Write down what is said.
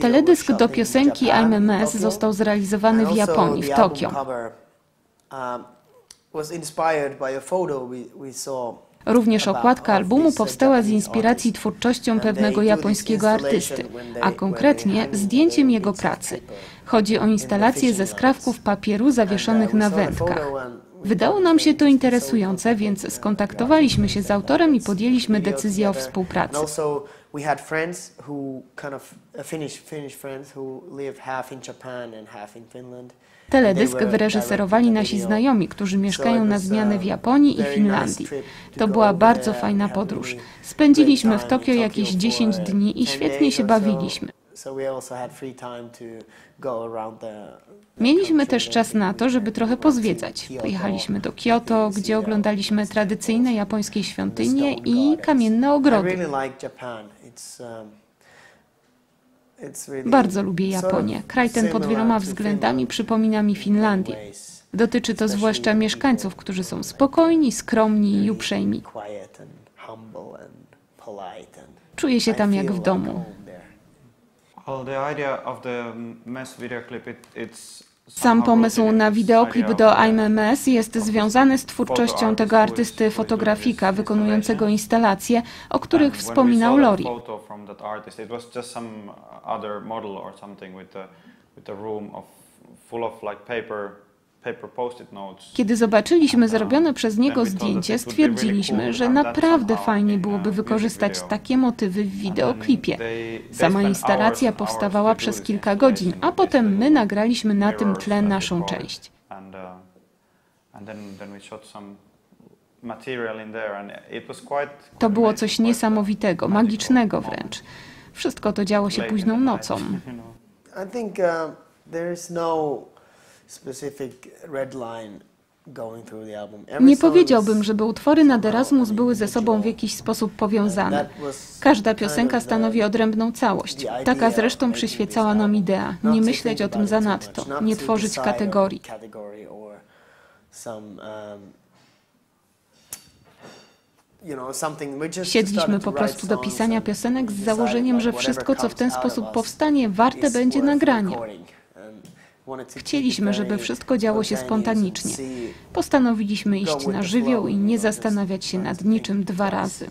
Teledysk do piosenki I'm a Mess został zrealizowany w Japonii, w Tokio. Również okładka albumu powstała z inspiracji twórczością pewnego japońskiego artysty, a konkretnie zdjęciem jego pracy. Chodzi o instalację ze skrawków papieru zawieszonych na wędkach. Wydało nam się to interesujące, więc skontaktowaliśmy się z autorem i podjęliśmy decyzję o współpracy. We had friends who kind of uh, Finnish Finnish friends who live half in Japan and half in Finland. Teledysk wyreżyserowali nasi znajomi, którzy mieszkają na zmianę w Japonii i Finlandii. To była bardzo fajna podróż. Spędziliśmy w Tokio jakieś 10 dni i świetnie się bawiliśmy. Mieliśmy też czas na to, żeby trochę pozwiedzać. Pojechaliśmy do Kyoto, gdzie oglądaliśmy tradycyjne japońskie świątynie i kamienne ogrody. Bardzo lubię Japonię. Kraj ten pod wieloma względami przypomina mi Finlandię. Dotyczy to zwłaszcza mieszkańców, którzy są spokojni, skromni i uprzejmi. Czuję się tam jak w domu. Sam pomysł na wideoklip do I'm a Mess jest związany z twórczością tego artysty fotografika wykonującego instalacje, o których wspominał Lori. Kiedy zobaczyliśmy zrobione przez niego zdjęcie, stwierdziliśmy, że naprawdę fajnie byłoby wykorzystać takie motywy w wideoklipie. Sama instalacja powstawała przez kilka godzin, a potem my nagraliśmy na tym tle naszą część. To było coś niesamowitego, magicznego wręcz. Wszystko to działo się późną nocą. I think uh, there is no nie powiedziałbym, żeby utwory nad Erasmus były ze sobą w jakiś sposób powiązane. Każda piosenka stanowi odrębną całość. Taka zresztą przyświecała nam idea. Nie myśleć o tym zanadto, nie tworzyć kategorii. Siedliśmy po prostu do pisania piosenek z założeniem, że wszystko, co w ten sposób powstanie, warte będzie nagrania. Chcieliśmy, żeby wszystko działo się spontanicznie. Postanowiliśmy iść na żywioł i nie zastanawiać się nad niczym dwa razy.